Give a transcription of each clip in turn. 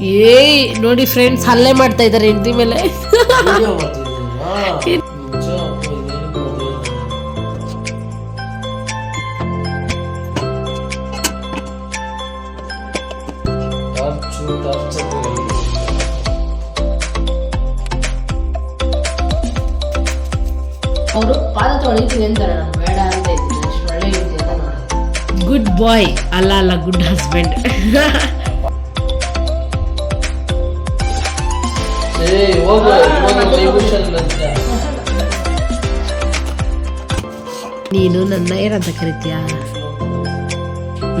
ಏಯ್ ನೋಡಿ ಫ್ರೆಂಡ್ಸ್ ಹಲ್ಲೆ ಮಾಡ್ತಾ ಇದ್ದಾರೆ ಹೆಂಡತಿ ಮೇಲೆ. ಅವರು ಪಾದ ತೊಳಿತೀವಿ ಅಂತಾರೆ ನಾನು ಬೇಡ ಅಂತ ಇದ್ದೀನಿ ಒಳ್ಳೆ ಗುಡ್ ಬಾಯ್ ಅಲ್ಲ ಅಲ್ಲ ಗುಡ್ ಹಸ್ಬೆಂಡ್ ನೀನು ನನ್ನ ಏನಂತ ಕರಿತೀಯ?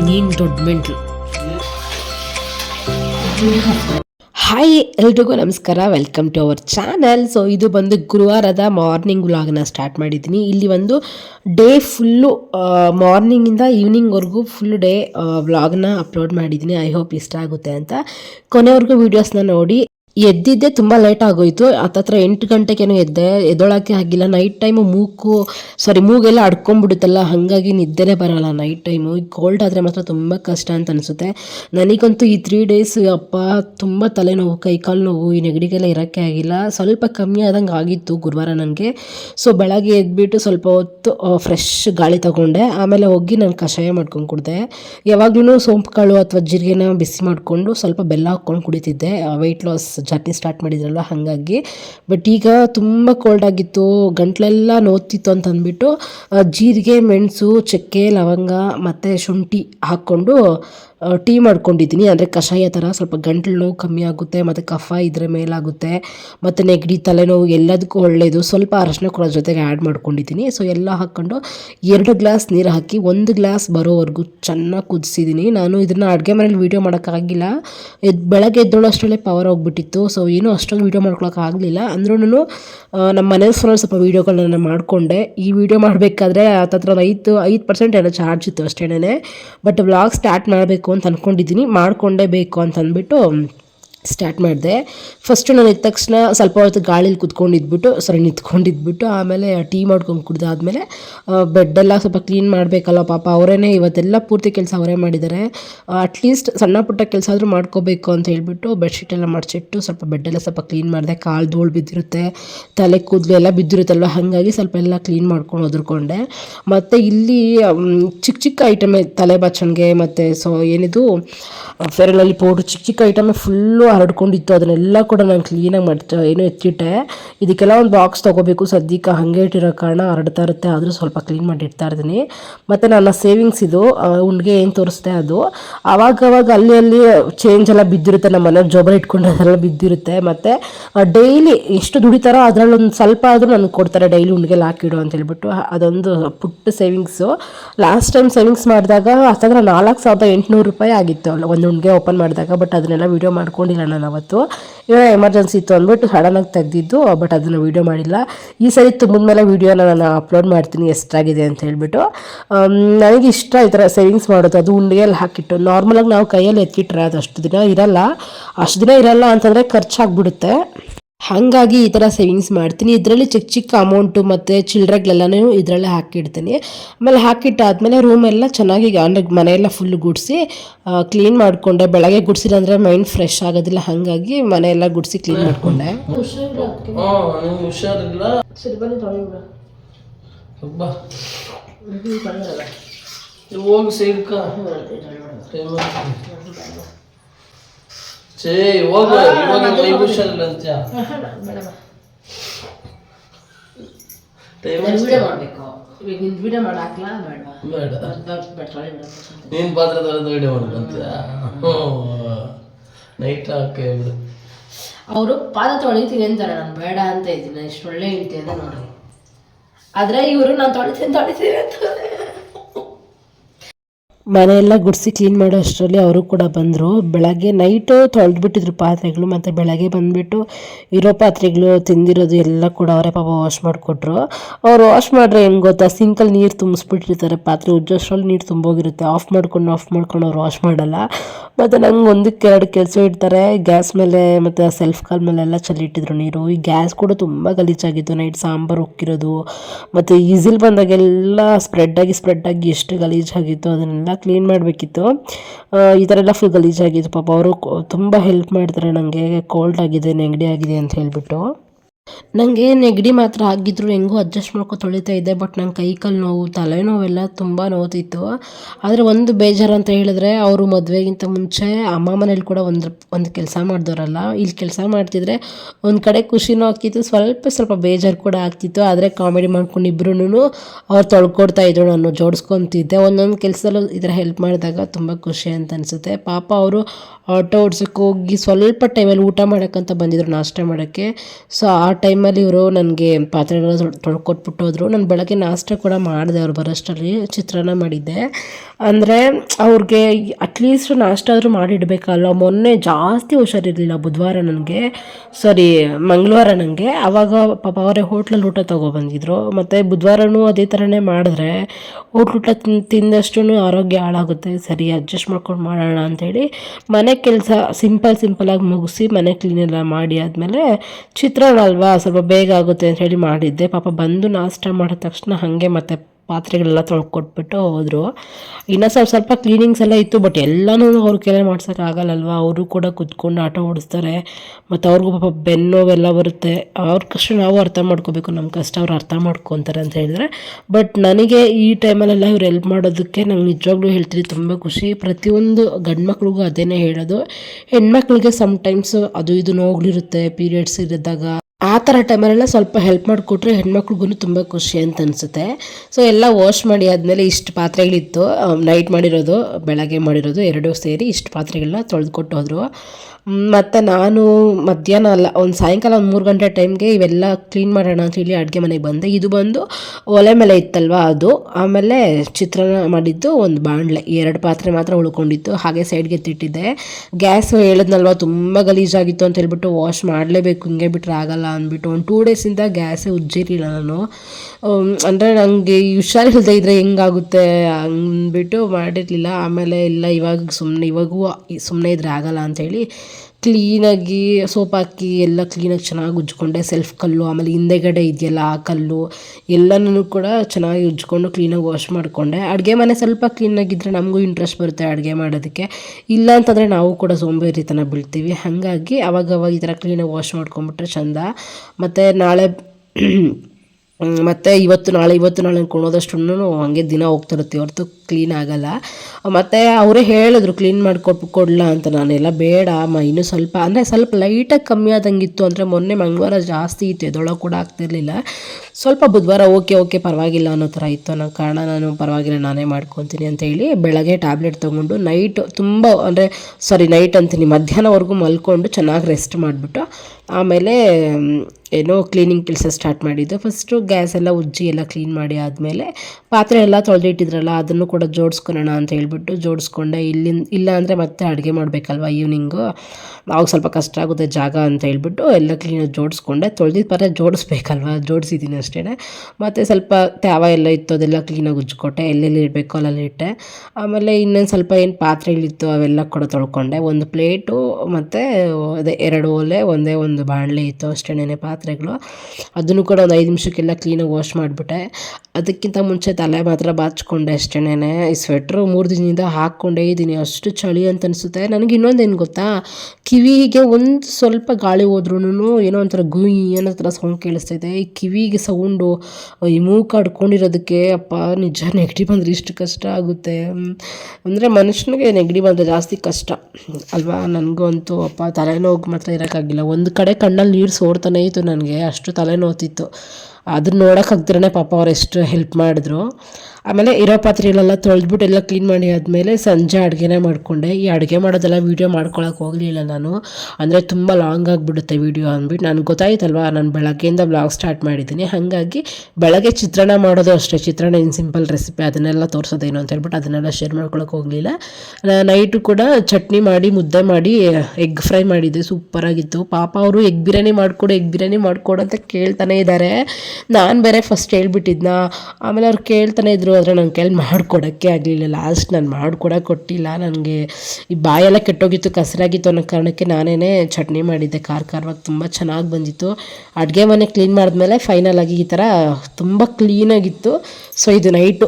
ನೀನ್ ದೊಡ್ಡ ಮೆಂಟ್ಲು. ಹಾಯ್ ಎಲ್ರಿಗೂ ನಮಸ್ಕಾರ. Welcome to our channel. So ಇದು ಬಂದು ಗುರುವಾರದ ಮಾರ್ನಿಂಗ್ ವ್ಲಾಗ್ನ ಸ್ಟಾರ್ಟ್ ಮಾಡಿದ್ದೀನಿ. ಇಲ್ಲಿ ಒಂದು ಡೇ ಫುಲ್ಲು ಮಾರ್ನಿಂಗಿಂದ ಈವ್ನಿಂಗ್ವರೆಗೂ ಫುಲ್ ಡೇ ವ್ಲಾಗ್ನ ಅಪ್ಲೋಡ್ ಮಾಡಿದ್ದೀನಿ. ಐ ಹೋಪ್ ಇಷ್ಟ ಆಗುತ್ತೆ ಅಂತ. ಕೊನೆವರೆಗೂ ವೀಡಿಯೋಸ್ನ ನೋಡಿ. ಎದ್ದಿದ್ದೆ, ತುಂಬ ಲೇಟ್ ಆಗೋಯ್ತು. ಹತ್ತತ್ರ ಎಂಟು ಗಂಟೆಗೇನೋ ಎದ್ದೆ. ಎದ್ದೊಳಕ್ಕೆ ಆಗಿಲ್ಲ. ನೈಟ್ ಟೈಮು ಮೂಕು ಸಾರಿ ಮೂಗೆಲ್ಲ ಅಡ್ಕೊಂಡ್ಬಿಡುತ್ತಲ್ಲ. ಹಾಗಾಗಿ ನಿದ್ದೆನೇ ಬರಲ್ಲ ನೈಟ್ ಟೈಮು ಈಗ ಕೋಲ್ಡ್ ಆದರೆ ಮಾತ್ರ ತುಂಬ ಕಷ್ಟ ಅಂತ ಅನಿಸುತ್ತೆ. ನನಗಂತೂ ಈ ತ್ರೀ ಡೇಸ್ ಅಪ್ಪ ತುಂಬ ತಲೆನೋವು, ಕೈಕಾಲು ನೋವು, ಈ ನೆಗಡಿಗೆಲ್ಲ ಇರೋಕ್ಕೆ ಆಗಿಲ್ಲ. ಸ್ವಲ್ಪ ಕಮ್ಮಿ ಆದಂಗೆ ಆಗಿತ್ತು ಗುರುವಾರ ನನಗೆ. ಸೊ ಬೆಳಗ್ಗೆ ಎದ್ಬಿಟ್ಟು ಸ್ವಲ್ಪ ಹೊತ್ತು ಫ್ರೆಶ್ ಗಾಳಿ ತಗೊಂಡೆ. ಆಮೇಲೆ ಹೋಗಿ ನಾನು ಕಷಾಯ ಮಾಡ್ಕೊಂಡು ಕುಡಿದೆ. ಯಾವಾಗ್ಲೂ ಸೋಂಪು ಕಾಳು ಅಥವಾ ಜೀರಿಗೆನ ಬಿಸಿ ಮಾಡಿಕೊಂಡು ಸ್ವಲ್ಪ ಬೆಲ್ಲ ಹಾಕ್ಕೊಂಡು ಕುಡಿತಿದ್ದೆ. ವೆಯ್ಟ್ ಲಾಸ್ ಜರ್ನಿ ಸ್ಟಾರ್ಟ್ ಮಾಡಿದ್ರಲ್ಲ, ಹಾಗಾಗಿ. ಬಟ್ ಈಗ ತುಂಬ ಕೋಲ್ಡ್ ಆಗಿತ್ತು, ಗಂಟ್ಲೆಲ್ಲ ನೋತಿತ್ತು ಅಂತ ಅಂದ್ಬಿಟ್ಟು ಜೀರಿಗೆ, ಮೆಣಸು, ಚಕ್ಕೆ, ಲವಂಗ, ಮತ್ತು ಶುಂಠಿ ಹಾಕ್ಕೊಂಡು ಟೀ ಮಾಡ್ಕೊಂಡಿದ್ದೀನಿ. ಅಂದರೆ ಕಷಾಯ ಥರ ಸ್ವಲ್ಪ ಗಂಟ್ಲು ನೋವು ಕಮ್ಮಿ ಆಗುತ್ತೆ, ಮತ್ತು ಕಫ ಇದ್ರ ಮೇಲಾಗುತ್ತೆ, ಮತ್ತು ನೆಗಡಿ, ತಲೆನೋವು ಎಲ್ಲದಕ್ಕೂ ಒಳ್ಳೆಯದು ಸ್ವಲ್ಪ ಅರಶಿನ ಕೂಡ ಜೊತೆಗೆ ಆ್ಯಡ್ ಮಾಡ್ಕೊಂಡಿದ್ದೀನಿ. ಸೊ ಎಲ್ಲ ಹಾಕ್ಕೊಂಡು ಎರಡು ಗ್ಲಾಸ್ ನೀರು ಹಾಕಿ ಒಂದು ಗ್ಲಾಸ್ ಬರೋವರೆಗೂ ಚೆನ್ನಾಗಿ ಕುದಿಸಿದ್ದೀನಿ. ನಾನು ಇದನ್ನು ಅಡುಗೆ ಮನೇಲಿ ವೀಡಿಯೋ ಮಾಡೋಕ್ಕಾಗಿಲ್ಲ. ಎದ್ದು ಬೆಳಗ್ಗೆ ಎದ್ದೋಳು ಅಷ್ಟರಲ್ಲೇ ಪವರ್ ಹೋಗ್ಬಿಟ್ಟಿತ್ತು. ಸೊ ಏನೂ ಅಷ್ಟೊಂದು ವೀಡಿಯೋ ಮಾಡ್ಕೊಳಕ್ಕಾಗಲಿಲ್ಲ ಅಂದ್ರೂ ನಮ್ಮ ಮನೆ ಫೋನಲ್ಲಿ ಸ್ವಲ್ಪ ವೀಡಿಯೋಗಳನ್ನ ಮಾಡಿಕೊಂಡೆ. ಈ ವಿಡಿಯೋ ಮಾಡಬೇಕಾದ್ರೆ ಹತ್ತತ್ರ ಒಂದು ಐದು ಐದು ಪರ್ಸೆಂಟ್ ಏನೋ ಚಾರ್ಜ್ ಇತ್ತು ಅಷ್ಟೇನೆ ಬಟ್ ವ್ಲಾಗ್ ಸ್ಟಾರ್ಟ್ ಮಾಡಬೇಕು ಅಂತ ಅಂದ್ಕೊಂಡಿದ್ದೀನಿ ಮಾಡಿಕೊಂಡೇ ಬೇಕು ಅಂತ ಅಂದ್ಬಿಟ್ಟು ಸ್ಟಾರ್ಟ್ ಮಾಡಿದೆ. ಫಸ್ಟು ನಾನು ಎದ್ದ ತಕ್ಷಣ ಸ್ವಲ್ಪ ಹೊತ್ತು ಗಾಳಿಲಿ ಕುತ್ಕೊಂಡಿದ್ಬಿಟ್ಟು ಸರಿ ನಿಂತ್ಕೊಂಡಿದ್ಬಿಟ್ಟು, ಆಮೇಲೆ ಟೀ ಮಾಡ್ಕೊಂಡು ಕುಡ್ದಾದ್ಮೇಲೆ ಬೆಡ್ಡೆಲ್ಲ ಸ್ವಲ್ಪ ಕ್ಲೀನ್ ಮಾಡಬೇಕಲ್ಲ ಪಾಪ. ಅವರೇ ಇವತ್ತೆಲ್ಲ ಪೂರ್ತಿ ಕೆಲಸ ಅವರೇ ಮಾಡಿದ್ದಾರೆ ಅಟ್ಲೀಸ್ಟ್ ಸಣ್ಣ ಪುಟ್ಟ ಕೆಲಸ ಆದರೂ ಮಾಡ್ಕೋಬೇಕು ಅಂತ ಹೇಳ್ಬಿಟ್ಟು ಬೆಡ್ಶೀಟ್ ಎಲ್ಲ ಮಾಡಿಸಿಟ್ಟು ಸ್ವಲ್ಪ ಬೆಡ್ಡೆಲ್ಲ ಸ್ವಲ್ಪ ಕ್ಲೀನ್ ಮಾಡಿದೆ. ಕಾಲು ಧೂಳು ಬಿದ್ದಿರುತ್ತೆ, ತಲೆ ಕೂದಲು ಎಲ್ಲ ಬಿದ್ದಿರುತ್ತಲ್ವ? ಹಾಗಾಗಿ ಸ್ವಲ್ಪ ಎಲ್ಲ ಕ್ಲೀನ್ ಮಾಡ್ಕೊಂಡು ಒದ್ರಕೊಂಡೆ. ಮತ್ತು ಇಲ್ಲಿ ಚಿಕ್ಕ ಚಿಕ್ಕ ಐಟಮೇ ತಲೆ ಬಚ್ಚಣಿಗೆ ಮತ್ತು ಸೊ, ಏನಿದು ಫೆರಲಲ್ಲಿ ಪೌಡ್ರ್ ಚಿಕ್ಕ ಚಿಕ್ಕ ಐಟಮೇ ಫುಲ್ಲು ಹರಡ್ಕೊಂಡಿತ್ತು. ಅದನ್ನೆಲ್ಲ ಕೂಡ ನಾನು ಕ್ಲೀನಾಗಿ ಮಾಡ್ತಾ ಏನೋ ಎತ್ತಿಟ್ಟೆ. ಇದಕ್ಕೆಲ್ಲ ಒಂದು ಬಾಕ್ಸ್ ತೊಗೋಬೇಕು. ಸದ್ಯಕ್ಕೆ ಹಾಗೆ ಇಟ್ಟಿರೋ ಕಾರಣ ಹರಡ್ತಾ ಇರುತ್ತೆ. ಆದರೂ ಸ್ವಲ್ಪ ಕ್ಲೀನ್ ಮಾಡಿ ಇಡ್ತಾ ಇರ್ತೀನಿ. ಮತ್ತು ನನ್ನ ಸೇವಿಂಗ್ಸ್ ಇದು. ಉಂಡಿಗೆ ಏನು ತೋರಿಸ್ದೆ ಅದು. ಆವಾಗ ಅವಾಗ ಅಲ್ಲಿ ಅಲ್ಲಿ ಚೇಂಜ್ ಎಲ್ಲ ಬಿದ್ದಿರುತ್ತೆ. ನಮ್ಮ ಮನೆಯವ್ರು ಜೋಬರ್ ಇಟ್ಕೊಂಡು ಅದೆಲ್ಲ ಬಿದ್ದಿರುತ್ತೆ. ಮತ್ತು ಡೈಲಿ ಎಷ್ಟು ದುಡಿತಾರೋ ಅದರಲ್ಲಿ ಒಂದು ಸ್ವಲ್ಪ ಆದರೂ ನನಗೆ ಕೊಡ್ತಾರೆ. ಡೈಲಿ ಉಂಡಿಗೆಲ್ಲ ಹಾಕಿಡು ಅಂತ ಹೇಳ್ಬಿಟ್ಟು. ಅದೊಂದು ಪುಟ್ಟ ಸೇವಿಂಗ್ಸು ಲಾಸ್ಟ್ ಟೈಮ್ ಸೇವಿಂಗ್ಸ್ ಮಾಡಿದಾಗ ಹತ್ತತ್ರ ನಾಲ್ಕು ಸಾವಿರದ ಎಂಟುನೂರು ರೂಪಾಯಿ ಆಗಿತ್ತು. ಒಂದು ಉಂಡಿಗೆ ಓಪನ್ ಮಾಡಿದಾಗ. ಬಟ್ ಅದನ್ನೆಲ್ಲ ವೀಡಿಯೋ ಮಾಡ್ಕೊಂಡಿಲ್ಲ. ನಾನು ನಾವತ್ತು ಇವಾಗ ಎಮರ್ಜೆನ್ಸಿ ಇತ್ತು ಅಂದ್ಬಿಟ್ಟು ಸಡನ್ನಾಗಿ ತೆಗೆದಿದ್ದು ಬಟ್ ಅದನ್ನು ವೀಡಿಯೋ ಮಾಡಿಲ್ಲ. ಈ ಸರಿ ತುಂಬಿದ ಮೇಲೆ ವೀಡಿಯೋನ ನಾನು ಅಪ್ಲೋಡ್ ಮಾಡ್ತೀನಿ ಎಷ್ಟಾಗಿದೆ ಅಂತ ಹೇಳ್ಬಿಟ್ಟು. ನನಗೆ ಇಷ್ಟ ಈ ಥರ ಸೇವಿಂಗ್ಸ್ ಮಾಡೋದು. ಅದು ಉಂಡೆಯಲ್ಲಿ ಹಾಕಿಟ್ಟು. ನಾರ್ಮಲಾಗಿ ನಾವು ಕೈಯಲ್ಲಿ ಎತ್ತಿಟ್ರೆ ಅದು ಅಷ್ಟು ದಿನ ಇರಲ್ಲ. ಅಷ್ಟು ದಿನ ಇರಲ್ಲ ಅಂತಂದರೆ ಖರ್ಚಾಗ್ಬಿಡುತ್ತೆ. ಹಾಗಾಗಿ ಈ ಥರ ಸೇವಿಂಗ್ಸ್ ಮಾಡ್ತೀನಿ. ಇದರಲ್ಲಿ ಚಿಕ್ಕ ಚಿಕ್ಕ ಅಮೌಂಟು ಮತ್ತು ಚಿಲ್ಲರೆಗಳೆಲ್ಲನೂ ಇದರಲ್ಲೇ ಹಾಕಿಡ್ತೀನಿ. ಆಮೇಲೆ ಹಾಕಿಟ್ಟಾದಮೇಲೆ ರೂಮೆಲ್ಲ ಚೆನ್ನಾಗಿ ಅಂದರೆ ಮನೆಯೆಲ್ಲ ಫುಲ್ ಗುಡಿಸಿ ಕ್ಲೀನ್ ಮಾಡಿಕೊಂಡೆ. ಬೆಳಗ್ಗೆ ಗುಡಿಸಿಲ್ಲ ಮೈಂಡ್ ಫ್ರೆಶ್ ಆಗೋದಿಲ್ಲ. ಹಾಗಾಗಿ ಮನೆಯೆಲ್ಲ ಗುಡಿಸಿ ಕ್ಲೀನ್ ಮಾಡಿಕೊಂಡೆ. ಹೋಗಿ ಹೋಗು ಇವಾಗ ಕೈ ಹುಷಾರಿಲ್ಲ ಅಂತ ಮಾಡಬೇಕು. ಈಗ ನಿಂದು ವಿಡಿಯೋ ಮಾಡಿ ಹಾಕ್ಲಾ ಬೇಡವಾ ಬೇಡ ಬೇಡ ನೀನು ನೀನ್ ಪಾತ್ರ ತೊಳೆದು ವಿಡಿಯೋ ಮಾಡ್ಕೊಂತೀಯ ನೈಟ್ ಹಾಕಿ ಬಿಡು. ಅವರು ಪಾದ ತೊಳಿತೀನಿ ಅಂತಾರೆ. ನಾನು ಬೇಡ ಅಂತ ಇದ್ದೀನಿ. ಇಷ್ಟು ಒಳ್ಳೆ ಹೆಂಡತಿ ಅಂತ ನೋಡಿ ಆದ್ರೆ ಇವರು ನಾನು ತೊಳಿತೀನಿ ತೊಳಿತೀನಿ ಅಂತ. ಮನೆಯೆಲ್ಲ ಗುಡಿಸಿ ಕ್ಲೀನ್ ಮಾಡೋ ಅಷ್ಟರಲ್ಲಿ ಅವರು ಕೂಡ ಬಂದರು. ಬೆಳಗ್ಗೆ ನೈಟು ತೊಳೆದ್ಬಿಟ್ಟಿದ್ರು ಪಾತ್ರೆಗಳು ಮತ್ತು ಬೆಳಗ್ಗೆ ಬಂದುಬಿಟ್ಟು ಇರೋ ಪಾತ್ರೆಗಳು ತಿಂದಿರೋದು ಎಲ್ಲ ಕೂಡ ಅವರೇ ಪಾಪ ವಾಶ್ ಮಾಡಿಕೊಟ್ರು. ಅವ್ರು ವಾಶ್ ಮಾಡ್ರೆ ಹೆಂಗೆ ಗೊತ್ತಾ? ಸಿಂಕಲ್ಲಿ ನೀರು ತುಂಬಿಸ್ಬಿಟ್ಟಿರ್ತಾರೆ. ಪಾತ್ರೆ ಉಜ್ಜೋಷ್ಟ್ರಲ್ಲಿ ನೀರು ತುಂಬೋಗಿರುತ್ತೆ. ಆಫ್ ಮಾಡ್ಕೊಂಡು ಆಫ್ ಮಾಡ್ಕೊಂಡು ಅವ್ರು ವಾಶ್ ಮಾಡಲ್ಲ. ಮತ್ತು ನಂಗೆ ಒಂದಕ್ಕೆ ಎರಡು ಕೆಲಸ ಇಡ್ತಾರೆ. ಗ್ಯಾಸ್ ಮೇಲೆ ಮತ್ತು ಸೆಲ್ಫ್ ಕಾಲ್ ಮೇಲೆಲ್ಲ ಚೆಲ್ಲಿಟ್ಟಿದ್ರು ನೀರು. ಈ ಗ್ಯಾಸ್ ಕೂಡ ತುಂಬ ಗಲೀಜಾಗಿತ್ತು. ನೈಟ್ ಸಾಂಬಾರು, ಉಕ್ಕಿರೋದು. ಮತ್ತು ಈಸಿಲ್ ಬಂದಾಗೆಲ್ಲ ಸ್ಪ್ರೆಡ್ ಆಗಿ ಸ್ಪ್ರೆಡ್ ಆಗಿ ಎಷ್ಟು ಗಲೀಜಾಗಿತ್ತು ಅದನ್ನೆಲ್ಲ ಕ್ಲೀನ್ ಮಾಡಬೇಕಿತ್ತು. ಈ ಥರ ಎಲ್ಲ ಫುಲ್ ಗಲೀಜಾಗಿತ್ತು ಪಾಪ. ಅವರು ತುಂಬ ಹೆಲ್ಪ್ ಮಾಡ್ತಾರೆ ನನಗೆ ಕೋಲ್ಡ್ ಆಗಿದೆ, ನೆಗಡಿ ಆಗಿದೆ ಅಂತ ಹೇಳಿಬಿಟ್ಟು. ನನಗೆ ನೆಗಡಿ ಮಾತ್ರ ಆಗಿದ್ರು ಹೆಂಗೋ ಅಡ್ಜಸ್ಟ್ ಮಾಡ್ಕೊ ತೊಳಿತಾ ಇದ್ದೆ ಬಟ್ ನಂಗೆ ಕೈ ಕಾಲು ನೋವು, ತಲೆನೋವೆಲ್ಲ ತುಂಬ ನೋವ್ತಿತ್ತು. ಆದರೆ ಒಂದು ಬೇಜಾರು ಅಂತ ಹೇಳಿದ್ರೆ ಅವರು ಮದುವೆಗಿಂತ ಮುಂಚೆ ಅಮ್ಮ ಮನೇಲಿ ಕೂಡ ಒಂದು ಒಂದು ಕೆಲಸ ಮಾಡಿದವರಲ್ಲ ಇಲ್ಲಿ ಕೆಲಸ ಮಾಡ್ತಿದ್ರೆ ಒಂದು ಕಡೆ ಖುಷಿನೂ ಆಗ್ತಿತ್ತು, ಸ್ವಲ್ಪ ಸ್ವಲ್ಪ ಬೇಜಾರು ಕೂಡ ಆಗ್ತಿತ್ತು. ಆದರೆ ಕಾಮಿಡಿ ಮಾಡ್ಕೊಂಡು ಇಬ್ರು ಅವ್ರು ತೊಳ್ಕೊಡ್ತಾ ಇದ್ರು, ನಾನು ಜೋಡಿಸ್ಕೊತಿದ್ದೆ. ಒಂದೊಂದು ಕೆಲಸದಲ್ಲೂ ಥರ ಹೆಲ್ಪ್ ಮಾಡಿದಾಗ ತುಂಬ ಖುಷಿ ಅಂತ ಅನಿಸುತ್ತೆ. ಪಾಪ ಅವರು ಆಟೋ ಓಡ್ಸೋಕ್ಕೆ ಹೋಗಿ ಸ್ವಲ್ಪ ಟೈಮಲ್ಲಿ ಊಟ ಮಾಡೋಕ್ಕಂತ ಬಂದಿದ್ರು, ನಾಷ್ಟ ಮಾಡೋಕ್ಕೆ. ಸೊ ಆ ಟೈಮಲ್ಲಿ ಇವರು ನನಗೆ ಪಾತ್ರೆಗಳ ತೊಳ್ಕೊಟ್ಬಿಟ್ಟು ಹೋದರು. ನಾನು ಬೆಳಗ್ಗೆ ನಾಷ್ಟ ಕೂಡ ಮಾಡಿದೆ ಅವ್ರು ಬರೋಷ್ಟರಲ್ಲಿ ಚಿತ್ರಾನ್ನ ಮಾಡಿದ್ದೆ. ಅಂದರೆ ಅವ್ರಿಗೆ ಅಟ್ಲೀಸ್ಟ್ ನಾಷ್ಟ ಆದರೂ ಮಾಡಿಡಬೇಕಲ್ಲ ಮೊನ್ನೆ ಜಾಸ್ತಿ ಹುಷಾರಿರಲಿಲ್ಲ ಬುಧವಾರ ನನಗೆ. ಸಾರಿ ಮಂಗಳವಾರ ನನಗೆ ಆವಾಗ ಪಾಪ ಅವರೇ ಹೋಟ್ಲಲ್ಲಿ ಊಟ ತೊಗೊಬಂದಿದ್ರು. ಮತ್ತು ಬುಧವಾರನೂ ಅದೇ ಥರನೇ ಮಾಡಿದ್ರೆ ಊಟ ಊಟ ತಿಂದಷ್ಟು ಆರೋಗ್ಯ ಹಾಳಾಗುತ್ತೆ. ಸರಿ ಅಡ್ಜಸ್ಟ್ ಮಾಡ್ಕೊಂಡು ಮಾಡೋಣ ಅಂಥೇಳಿ ಮನೆ ಕೆಲಸ ಸಿಂಪಲ್ ಸಿಂಪಲಾಗಿ ಮುಗಿಸಿ ಮನೆ ಕ್ಲೀನೆಲ್ಲ ಮಾಡಿ ಆದಮೇಲೆ ಚಿತ್ರಾನ್ನ ಅಲ್ವಾ? ಸ್ವಲ್ಪ ಬೇಗ ಆಗುತ್ತೆ ಅಂತ ಹೇಳಿ ಮಾಡಿದ್ದೆ. ಪಾಪ ಬಂದು ನಾಷ್ಟ ಮಾಡಿದ ತಕ್ಷಣ ಹಾಗೆ ಮತ್ತೆ ಪಾತ್ರೆಗಳೆಲ್ಲ ತೊಳ್ಕೊಟ್ಬಿಟ್ಟು ಹೋದರು. ಇನ್ನೂ ಸ್ವಲ್ಪ ಸ್ವಲ್ಪ ಕ್ಲೀನಿಂಗ್ಸ್ ಎಲ್ಲ ಇತ್ತು ಬಟ್ ಎಲ್ಲನೂ ಅವ್ರ ಕೈಲೇ ಮಾಡ್ಸೋಕ್ಕಾಗಲ್ಲಲ್ವ ಅವರು ಕೂಡ ಕುತ್ಕೊಂಡು ಆಟೋ ಓಡಿಸ್ತಾರೆ. ಮತ್ತು ಅವ್ರಿಗೂ ಪಾಪ ಬೆನ್ನೋವೆಲ್ಲ ಬರುತ್ತೆ. ಅವ್ರ ಕಷ್ಟ ನಾವು ಅರ್ಥ ಮಾಡ್ಕೋಬೇಕು. ನಮ್ಮ ಕಷ್ಟ ಅವ್ರು ಅರ್ಥ ಮಾಡ್ಕೊತಾರೆ ಅಂತ ಹೇಳಿದ್ರೆ. ಬಟ್ ನನಗೆ ಈ ಟೈಮಲ್ಲೆಲ್ಲ ಇವ್ರು ಹೆಲ್ಪ್ ಮಾಡೋದಕ್ಕೆ ನಂಗೆ ನಿಜವಾಗ್ಲೂ ಹೇಳ್ತೀನಿ. ತುಂಬ ಖುಷಿ. ಪ್ರತಿಯೊಂದು ಗಂಡ್ಮಕ್ಳಿಗೂ ಅದೇನೇ ಹೇಳೋದು. ಹೆಣ್ಮಕ್ಳಿಗೆ ಸಮ್ಟೈಮ್ಸ್ ಅದು, ಇದು ನೋವುಗಳಿರುತ್ತೆ ಪೀರಿಯಡ್ಸ್ ಇರಿದಾಗ ಆ ಥರ ಟೈಮಲ್ಲೆಲ್ಲ ಸ್ವಲ್ಪ ಹೆಲ್ಪ್ ಮಾಡಿಕೊಟ್ರೆ ಹೆಣ್ಮಕ್ಳಿಗೂ ತುಂಬ ಖುಷಿ ಅಂತ ಅನಿಸುತ್ತೆ. ಸೊ ಎಲ್ಲ ವಾಶ್ ಮಾಡಿ ಆದಮೇಲೆ ಇಷ್ಟು ಪಾತ್ರೆಗಳಿತ್ತು. ನೈಟ್ ಮಾಡಿರೋದು, ಬೆಳಗ್ಗೆ ಮಾಡಿರೋದು, ಎರಡೂ ಸೇರಿ ಇಷ್ಟು ಪಾತ್ರೆಗಳನ್ನ ತೊಳೆದುಕೊಟ್ಟು ಹೋದರು. ಮತ್ತು ನಾನು ಮಧ್ಯಾಹ್ನ ಅಲ್ಲ, ಒಂದು ಸಾಯಂಕಾಲ ಒಂದು ಮೂರು ಗಂಟೆ ಟೈಮ್ಗೆ ಇವೆಲ್ಲ ಕ್ಲೀನ್ ಮಾಡೋಣ ಅಂತ ಹೇಳಿ ಅಡುಗೆ ಮನೆಗೆ ಬಂದೆ. ಇದು ಬಂದು ಒಲೆ ಮೇಲೆ ಇತ್ತಲ್ವ ಅದು? ಆಮೇಲೆ ಚಿತ್ರಾನ್ನ ಮಾಡಿದ್ದು ಒಂದು ಬಾಣಲೆ, ಎರಡು ಪಾತ್ರೆ ಮಾತ್ರ ಉಳ್ಕೊಂಡಿತ್ತು. ಹಾಗೆ ಸೈಡ್ಗೆ ಎತ್ತಿಟ್ಟಿದ್ದೆ ಗ್ಯಾಸ್ ಹೇಳಿದ್ನಲ್ವ, ತುಂಬ ಗಲೀಜಾಗಿತ್ತು ಅಂತ ಹೇಳ್ಬಿಟ್ಟು ವಾಶ್ ಮಾಡಲೇಬೇಕು, ಹಿಂಗೆ ಬಿಟ್ಟರೆ ಆಗಲ್ಲ ಅಂದ್ಬಿಟ್ಟು. ಒಂದು ಟೂ ಡೇಸಿಂದ ಗ್ಯಾಸೇ ಉಜ್ಜಿರಲಿಲ್ಲ ನಾನು. ಅಂದರೆ ನನಗೆ ಹುಷಾರಿಲ್ಲದೆ ಇದ್ದರೆ ಹೆಂಗಾಗುತ್ತೆ ಅಂದ್ಬಿಟ್ಟು ಮಾಡಿರಲಿಲ್ಲ. ಆಮೇಲೆ ಇಲ್ಲ, ಇವಾಗ ಸುಮ್ಮನೆ ಇವಾಗೂ ಸುಮ್ಮನೆ ಇದ್ರೆ ಆಗಲ್ಲ ಅಂಥೇಳಿ ಕ್ಲೀನಾಗಿ ಸೋಪ್ ಹಾಕಿ ಎಲ್ಲ ಕ್ಲೀನಾಗಿ ಚೆನ್ನಾಗಿ ಉಜ್ಜಿಕೊಂಡೆ ಸೆಲ್ಫ್ ಕಲ್ಲು, ಆಮೇಲೆ ಹಿಂದೆಗಡೆ ಇದೆಯಲ್ಲ ಆ ಕಲ್ಲು ಎಲ್ಲನೂ ಕೂಡ ಚೆನ್ನಾಗಿ ಉಜ್ಜಿಕೊಂಡು ಕ್ಲೀನಾಗಿ ವಾಶ್ ಮಾಡಿಕೊಂಡೆ. ಅಡುಗೆ ಮನೆ ಸ್ವಲ್ಪ ಕ್ಲೀನಾಗಿದ್ದರೆ ನಮಗೂ ಇಂಟ್ರೆಸ್ಟ್ ಬರುತ್ತೆ ಅಡುಗೆ ಮಾಡೋದಕ್ಕೆ. ಇಲ್ಲ ಅಂತಂದರೆ ನಾವು ಕೂಡ ಸೋಂಬೇರಿತನ ಬೀಳ್ತೀವಿ. ಹಾಗಾಗಿ ಅವಾಗವಾಗ ಈ ಥರ ಕ್ಲೀನಾಗಿ ವಾಶ್ ಮಾಡ್ಕೊಂಬಿಟ್ರೆ ಚೆಂದ. ಮತ್ತು ನಾಳೆ ಮತ್ತು ಇವತ್ತು ನಾಳೆ ಇವತ್ತು ನಾಳೆ ಅನ್ಕೊಳೋದಷ್ಟು ಹಂಗೆ ದಿನ ಹೋಗ್ತಿರುತ್ತೆ ಹೊರತು. ಕ್ಲೀನ್ ಆಗಲ್ಲ. ಮತ್ತು ಅವರೇ ಹೇಳಿದ್ರು ಕ್ಲೀನ್ ಮಾಡಿಕೊಟ್ಟು ಕೊಡಲ ಅಂತ ನಾನೆಲ್ಲ ಬೇಡ, ಅಮ್ಮ, ಇನ್ನೂ ಸ್ವಲ್ಪ, ಅಂದರೆ ಸ್ವಲ್ಪ ಲೈಟಾಗಿ ಕಮ್ಮಿ ಆದಂಗಿತ್ತು ಅಂದರೆ ಮೊನ್ನೆ ಮಂಗಳವಾರ ಜಾಸ್ತಿ ಇತ್ತು, ಎದೊಳಗೆ ಕೂಡ ಆಗ್ತಿರ್ಲಿಲ್ಲ. ಸ್ವಲ್ಪ ಬುಧವಾರ ಓಕೆ ಓಕೆ ಪರವಾಗಿಲ್ಲ ಅನ್ನೋ ಥರ ಇತ್ತು. ಅನ್ನೋ ಕಾರಣ ನಾನು ಪರವಾಗಿಲ್ಲ, ನಾನೇ ಮಾಡ್ಕೊತೀನಿ ಅಂತ ಹೇಳಿ ಬೆಳಗ್ಗೆ ಟ್ಯಾಬ್ಲೆಟ್ ತೊಗೊಂಡು ನೈಟ್ ತುಂಬ ಅಂದರೆ ಸಾರಿ ನೈಟ್ ಅಂತೀನಿ, ಮಧ್ಯಾಹ್ನವರೆಗೂ ಮಲ್ಕೊಂಡು ಚೆನ್ನಾಗಿ ರೆಸ್ಟ್ ಮಾಡಿಬಿಟ್ಟು ಆಮೇಲೆ ಏನೋ ಕ್ಲೀನಿಂಗ್ ಕೆಲಸ ಸ್ಟಾರ್ಟ್ ಮಾಡಿದ್ದು. ಫಸ್ಟು ಗ್ಯಾಸ್ ಎಲ್ಲ ಉಜ್ಜಿ ಎಲ್ಲ ಕ್ಲೀನ್ ಮಾಡಿ ಆದಮೇಲೆ ಪಾತ್ರೆ ಎಲ್ಲ ತೊಳೆದಿಟ್ಟಿದ್ರಲ್ಲ, ಅದನ್ನು ಕೂಡ ಜೋಡಿಸ್ಕೊಳೋಣ ಅಂತ ಹೇಳ್ಬಿಟ್ಟು ಜೋಡಿಸ್ಕೊಂಡೆ. ಇಲ್ಲಿಂದ, ಇಲ್ಲ ಅಂದರೆ ಮತ್ತೆ ಅಡುಗೆ ಮಾಡಬೇಕಲ್ವ ಈವ್ನಿಂಗು ಅವಾಗ ಸ್ವಲ್ಪ ಕಷ್ಟ ಆಗುತ್ತೆ ಜಾಗ ಅಂತ ಹೇಳ್ಬಿಟ್ಟು ಎಲ್ಲ ಕ್ಲೀನಾಗಿ ಜೋಡಿಸ್ಕೊಂಡೆ. ತೊಳೆದಿದ್ದು ಪರ ಜೋಡಿಸ್ಬೇಕಲ್ವ? ಜೋಡಿಸಿದ್ದೀನಿ ಅಷ್ಟೇ ಮತ್ತು ಸ್ವಲ್ಪ ತ್ಯಾವ ಎಲ್ಲ ಇತ್ತು, ಅದೆಲ್ಲ ಕ್ಲೀನಾಗಿ ಉಜ್ಜಿಕೊಟ್ಟೆ ಎಲ್ಲೆಲ್ಲಿ ಇಡಬೇಕು, ಅಲ್ಲೆಲ್ಲ ಇಟ್ಟೆ. ಆಮೇಲೆ ಇನ್ನೊಂದು ಸ್ವಲ್ಪ ಏನು ಪಾತ್ರೆಗಳಿತ್ತು, ಅವೆಲ್ಲ ಕೂಡ ತೊಳ್ಕೊಂಡೆ. ಒಂದು ಪ್ಲೇಟು ಮತ್ತು ಅದೇ ಎರಡು ಒಲೆ, ಒಂದೇ ಒಂದು ಬಾಣಲೆ ಇತ್ತು ಅಷ್ಟೇನೇ ಪಾತ್ರೆಗಳು. ಅದನ್ನು ಕೂಡ ಒಂದು ಐದು ನಿಮಿಷಕ್ಕೆಲ್ಲ ಕ್ಲೀನಾಗಿ ವಾಶ್ ಮಾಡಿಬಿಟ್ಟೆ. ಅದಕ್ಕಿಂತ ಮುಂಚೆ ತಲೆ ಮಾತ್ರ ಬಾಚ್ಕೊಂಡೆ ಅಷ್ಟೇನೆ ಈ ಸ್ವೆಟ್ರು ಮೂರು ದಿನದಿಂದ ಹಾಕ್ಕೊಂಡೇ ಇದ್ದೀನಿ. ಅಷ್ಟು ಚಳಿ ಅಂತ ಅನಿಸುತ್ತೆ. ನನಗೆ ಇನ್ನೊಂದೇನು ಗೊತ್ತಾ? ಕಿವಿಗೆ ಒಂದು ಸ್ವಲ್ಪ ಗಾಳಿ ಹೋದ್ರೂ ಏನೋ ಒಂಥರ ಗುಯಿ ಅನ್ನೋ ಥರ ಸೌಂಡ್ ಕೇಳಿಸ್ತೈತೆ ಈ ಕಿವಿಗೆ ಸೌಂಡು ಈ ಮೂಗು ಕಡ್ಕೊಂಡಿರೋದಕ್ಕೆ ಅಪ್ಪ, ನಿಜ ನೆಗಡಿ ಬಂದರೆ ಇಷ್ಟು ಕಷ್ಟ ಆಗುತ್ತೆ. ಅಂದರೆ ಮನುಷ್ಯನಿಗೆ ನೆಗಡಿ ಬಂದರೆ ಜಾಸ್ತಿ ಕಷ್ಟ. ಅಲ್ವಾ? ನನಗೂ ಅಂತೂ ಅಪ್ಪ, ತಲೆನೋವು ಮಾತ್ರ ಇರೋಕ್ಕಾಗಿಲ್ಲ. ಒಂದು ಕಡೆ ಕಣ್ಣಲ್ಲಿ ನೀರು ಸೋರ್ತಾನೆ ಇತ್ತು ನನಗೆ. ಅಷ್ಟು ತಲೆನೋವ್ತಿತ್ತು. ಅದನ್ನ ನೋಡೋಕ್ಕಾಗ್ದಿರೇ ಪಾಪ ಅವ್ರು ಎಷ್ಟು ಹೆಲ್ಪ್ ಮಾಡಿದ್ರು. ಆಮೇಲೆ ಇರೋ ಪಾತ್ರೆಗಳೆಲ್ಲ ತೊಳೆದ್ಬಿಟ್ಟು ಎಲ್ಲ ಕ್ಲೀನ್ ಮಾಡಿ ಆದಮೇಲೆ ಸಂಜೆ ಅಡುಗೆನೇ ಮಾಡಿಕೊಂಡೆ. ಈ ಅಡುಗೆ ಮಾಡೋದೆಲ್ಲ ವೀಡಿಯೋ ಮಾಡ್ಕೊಳಕ್ಕೆ ಹೋಗಲಿಲ್ಲ ನಾನು. ಅಂದರೆ ತುಂಬ ಲಾಂಗ್ ಆಗಿಬಿಡುತ್ತೆ ವೀಡಿಯೋ ಅಂದ್ಬಿಟ್ಟು ನನಗೆ ಗೊತ್ತಾಯ್ತಲ್ವ, ನಾನು ಬೆಳಗ್ಗೆಯಿಂದ ಬ್ಲಾಗ್ ಸ್ಟಾರ್ಟ್ ಮಾಡಿದ್ದೀನಿ. ಹಾಗಾಗಿ ಬೆಳಗ್ಗೆ ಚಿತ್ರಾನ್ನ ಮಾಡೋದು ಅಷ್ಟೇ. ಚಿತ್ರಾನ್ನ ಇನ್ ಸಿಂಪಲ್ ರೆಸಿಪಿ ಅದನ್ನೆಲ್ಲ ತೋರಿಸೋದೇನು ಅಂತ ಹೇಳ್ಬಿಟ್ಟು ಅದನ್ನೆಲ್ಲ ಶೇರ್ ಮಾಡ್ಕೊಳಕ್ಕೆ ಹೋಗಲಿಲ್ಲ. ನೈಟು ಕೂಡ ಚಟ್ನಿ ಮಾಡಿ, ಮುದ್ದೆ ಮಾಡಿ ಎಗ್ ಫ್ರೈ ಮಾಡಿದ್ದೆ. ಸೂಪರಾಗಿತ್ತು ಪಾಪ ಅವರು ಎಗ್ ಬಿರಿಯಾನಿ ಮಾಡಿಕೊಡು ಎಗ್ ಬಿರಿಯಾನಿ ಮಾಡಿಕೊಡು ಅಂತ ಕೇಳ್ತಾನೆ ಇದ್ದಾರೆ ನಾನು ಬೇರೆ ಫಸ್ಟ್ ಹೇಳ್ಬಿಟ್ಟಿದ್ನ. ಆಮೇಲೆ ಅವ್ರು ಕೇಳ್ತಾನೆ ಇದ್ರು, ಆದರೆ ನನ್ನ ಕೈಯಲ್ಲಿ ಮಾಡಿಕೊಡೋಕ್ಕೆ ಆಗಲಿಲ್ಲ. ಲಾಸ್ಟ್ ನಾನು ಮಾಡ್ಕೊಡೋಕೆ ಕೊಟ್ಟಿಲ್ಲ ನನಗೆ. ಈ ಬಾಯೆಲ್ಲ ಕೆಟ್ಟೋಗಿತ್ತು, ಕಸರಾಗಿತ್ತು ಅನ್ನೋ ಕಾರಣಕ್ಕೆ ನಾನೇ ಚಟ್ನಿ ಮಾಡಿದ್ದೆ. ಖಾರ ಖಾರವಾಗಿ ತುಂಬ ಚೆನ್ನಾಗಿ ಬಂದಿತ್ತು. ಅಡುಗೆ ಮನೆ ಕ್ಲೀನ್ ಮಾಡಿದ್ಮೇಲೆ ಫೈನಲ್ ಆಗಿ ಈ ಥರ ತುಂಬ ಕ್ಲೀನಾಗಿತ್ತು ಸೊ ಇದು ನೈಟು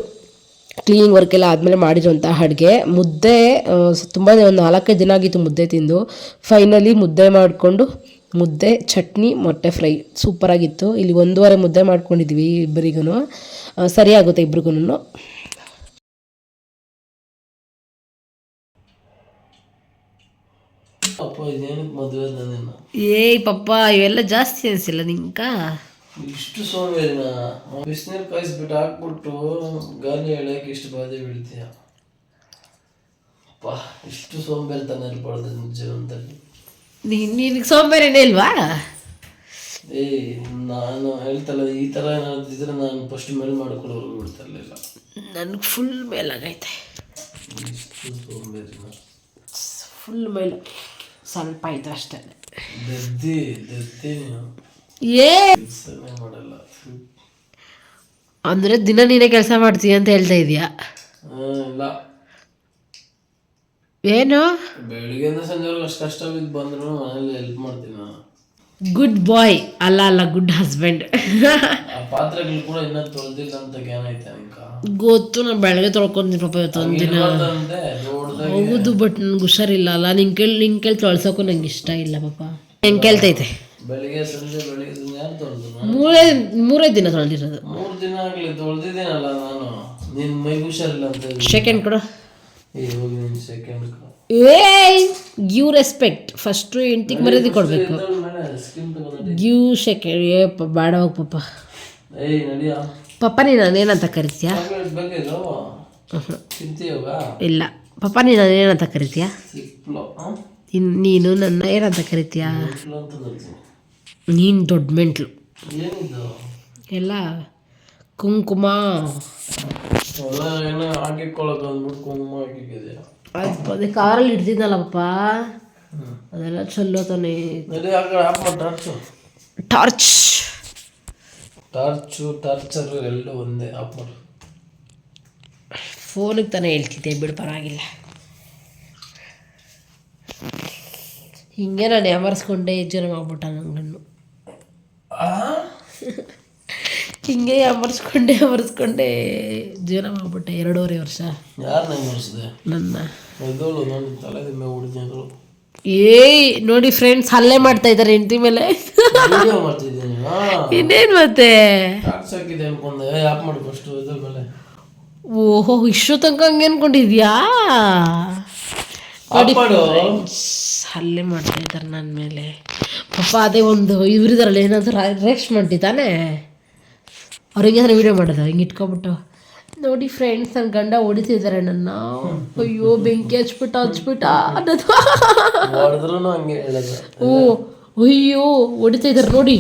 ಕ್ಲೀನಿಂಗ್ ವರ್ಕ್ ಎಲ್ಲ ಆದಮೇಲೆ ಮಾಡಿರುವಂಥ ಅಡುಗೆ. ಮುದ್ದೆ ತುಂಬ ಒಂದು ನಾಲ್ಕೈದು ದಿನ ಆಗಿತ್ತು ಮುದ್ದೆ ತಿಂದು. ಫೈನಲಿ ಮುದ್ದೆ ಮಾಡಿಕೊಂಡು ಮುದ್ದೆ ಚಟ್ನಿ ಮೊಟ್ಟೆ ಫ್ರೈ. ಸೂಪರಾಗಿತ್ತು ಇಲ್ಲಿ ಒಂದೂವರೆ ಮುದ್ದೆ ಮಾಡ್ಕೊಂಡಿದ್ವಿ ಇಬ್ಬರಿಗೂ ಸರಿಯಾಗುತ್ತೆ ಇಬ್ರಿಗೂ ಏಯ್ ಪಪ್ಪ ಇವೆಲ್ಲ ಜಾಸ್ತಿ ಅನಿಸಿಲ್ಲ ನಿಂಕ ಇಷ್ಟು ಸೋಂಬೇರಿನ ಬಿಸಿನೀರು ಕಾಯಿಸ್ಬಿಟ್ಟು ಹಾಕ್ಬಿಟ್ಟು ಗಾಲಿ ಎಳೆಯಕ್ಕೆ ಇಷ್ಟು ಬಾಧೆ ಬೀಳ್ತೀಯ? ಅಪ್ಪ ಇಷ್ಟು ಸೋಂಬೇರಿತನ ಇರ್ಬಾರ್ದು ಜೀವನದಲ್ಲಿ. ನಿನಗೆ ಸೋಂಬೇರಿನೇ ಇಲ್ವಾ? ಏ ನಾನು ಹೇಳ್ತಲ್ಲ ಈ ಥರ ಏನಾದ್ರು ಇದ್ರೆ ನಾನು ಫಸ್ಟ್ ಮೇಲ್ ಮಾಡ್ಕೊಳ್ಳೋರು ಬಿಡ್ತಿರ್ಲಿಲ್ಲ ನನಗೆ ಫುಲ್ ಮೇಲಾಗೈತೆ ಆಗೈತೆ. ಫುಲ್ ಮೇಲ್ ಸ್ವಲ್ಪ ಆಯ್ತು ಅಷ್ಟೇ. ದದ್ದಿ ದದ್ದಿ ಏ! ಕೆಲ್ಸನೇ ಮಾಡಲ್ಲ. ಅಂದರೆ ದಿನ ನೀನೇ ಕೆಲಸ ಮಾಡ್ತೀಯ ಅಂತ ಹೇಳ್ತಾ ಇದೀಯಾ? ಇಲ್ಲ. ಏನು? ಬೆಳಿಗ್ಗೆಯಿಂದ ಸಂಜೆ ಅಷ್ಟು ಕಷ್ಟ ಬಿದ್ದು ಬಂದ್ರು ಮನೇಲಿ ಹೆಲ್ಪ್ ಮಾಡ್ತೀನಿ ನಾನು. ಗುಡ್ ಬಾಯ್ ಅಲ್ಲ ಅಲ್ಲ ಗುಡ್ ಹಸ್ಬೆಂಡ್ ಆ ಪಾತ್ರೆಗಳು ಕೂಡ ಇನ್ನೂ ತೊಳೆದಿಲ್ಲ ಅಂತ ಏನೈತೆ ನಿಂಕ. ಗೊತ್ತು ನಾನು ಬೆಳಗ್ಗೆ ತೊಳ್ಕೊಂತೀನಿ ಪಾಪ ಇವತ್ತು ಒಂದಿನ ಇರ್ಬಾರ್ದಂತೆ ದೊಡ್ಡದಾಗಿ ಹೌದು ಬಟ್ ನನ್ಗೆ ಹುಷಾರಿಲ್ಲ ಅಲ್ಲ ನಿಂಗೆ ಕೇಳಿ ನಿಂಗೆ ಕೇಳಿ ತೊಳ್ಸೋಕ್ಕೂ ನಂಗೆ ಇಷ್ಟ ಇಲ್ಲ ಪಾಪ. ಹೆಂಗ್ ಕೇಳ್ತೈತೆ? ಬೆಳಿಗ್ಗೆ ಸಂಜೆ ಬೆಳಿಗ್ಗೆ ಸಂಜೆ ಯಾರು ತೊಳೆದ್ರು ಮೂರೇ ಮೂರೇ ದಿನ ತೊಳೆದಿರೋದು. ಮೂರು ದಿನ ಆಗಲಿ ತೊಳೆದಿದ್ದೀನಲ್ಲ ನಾನು. ನಿನ್ ಮೈ ಹುಷಾರಿಲ್ಲ ಅಂತ ಹೇಳಿ. ಸೆಕೆಂಡ್ ಕೊಡು. ನಿನ್ ಏಯ್ ಗಿವ್ ರೆಸ್ಪೆಕ್ಟ್ ಫಸ್ಟು ಎಂಟಿಗೆ ಮರ್ಯಾದೆ ಕೊಡಬೇಕು. ಗಿವ್ ಸೆಕೆಂಡ್ ಏ ಬೇಡ ಹೋಗಿ ಪಾಪ. ಏಯ್ ನಡಿಯ. ಪಪ್ಪ ನೀನು ನಾನೇನಂತ ಕರಿತೀಯಾ? ಇಲ್ಲ. ಪಪ್ಪ ನೀನು ನಾನೇನಂತ ಕರಿತೀಯಾ? ಇನ್ನು ನೀನು ನನ್ನ ಏನಂತ ಕರಿತೀಯ? ನೀನು ದೊಡ್ಡ ಮೆಂಟ್ಲು. ಎಲ್ಲ ಕುಂಕುಮ. ಏನೋ ಹಾಕಿಕೊಳ್ಳೋಕೆ ಅಂದ್ಬಿಟ್ಟು ಕುಂಕುಮ ಹಾಕಿದ್ಯಾ ಅದು ಅದೇ ಕಾರಲ್ಲಿ ಇಡ್ತಿದ್ನಲ್ಲ ಪಪ್ಪ ಅದೆಲ್ಲ ಚಲೋ ತಾನೆ. ಆ ಟಾರ್ಚು ಟಾರ್ಚ್ ಟಾರ್ಚು ಟಾರ್ಚರು ಎಲ್ಲೂ ಒಂದೇ ಆಫ್ ಮಾಡು ಫೋನಿಗೆ ತಾನೇ ಹೇಳ್ತಿದ್ದೆ ಬಿಡು ಪರವಾಗಿಲ್ಲ. ಹಿಂಗೆ ನಾನು ಯಾಮರ್ಸ್ಕೊಂಡೆ ಜನ ಮಾಡ್ಬಿಟ್ಟ ನಂಗನ್ನು. ಹಿಂಗೆ ಅಮರ್ಸ್ಕೊಂಡೆ ಅಮರ್ಸ್ಕೊಂಡೆ. ಜೀವನ ಮಾಡ್ಬಿಟ್ಟೆ ಎರಡೂವರೆ ವರ್ಷ. ಯಾರು ನಂಗೆ ಮುರಿಸಿದೆ ನನ್ನ. ಎದ್ದೋಳು ತಲೆ ಏಯ್ ನೋಡಿ ಫ್ರೆಂಡ್ಸ್ ಹಲ್ಲೆ ಮಾಡ್ತಾ ಇದ್ದಾರೆ ಹೆಂಡತಿ ಮೇಲೆ. ವಿಡಿಯೋ ಮಾಡ್ತಿದ್ದೀನಿ ಇನ್ನೇನು ಮತ್ತೆ? ಟಾರ್ಚ್ ಹಾಕಿದೆ ಅನ್ಕೊಂಡೆ. ಏ ಆಫ್ ಮಾಡು ಫಸ್ಟು ಇದ್ರ ಮೇಲೆ. ಓಹೋ ಇಷ್ಟು ತನಕ ಹಂಗೆ ಅನ್ಕೊಂಡಿದ್ಯಾ? ನೋಡಿ ಮಾಡು. ಹಲ್ಲೆ ಮಾಡ್ತಾ ಇದ್ದಾರೆ ನನ್ನ ಮೇಲೆ. ಪಾಪ ಅದೇ ಒಂದು ಇವ್ರಿದಾರಲ್ಲ ಏನಾದರೂ ರೆಸ್ಟ್ ತಾನೇ? ಅವ್ರಿಗೆ ವೀಡಿಯೋ ಮಾಡೋದು? ಹಿಂಗೆ ಇಟ್ಕೊಬಿಟ್ಟು ನೋಡಿ ಫ್ರೆಂಡ್ಸ್ ನನ್ನ ಗಂಡ ಹೊಡಿತಿದ್ದಾರೆ ನನ್ನ. ಅಯ್ಯೋ ಬೆಂಕಿ ಹಚ್ಬಿಟ್ಟ ಹಚ್ಬಿಟ್ಟ ಅನ್ನೋದು. ಓ ಅಯ್ಯೋ ಹೊಡಿತಾ ಇದ್ದಾರೆ ನೋಡಿ.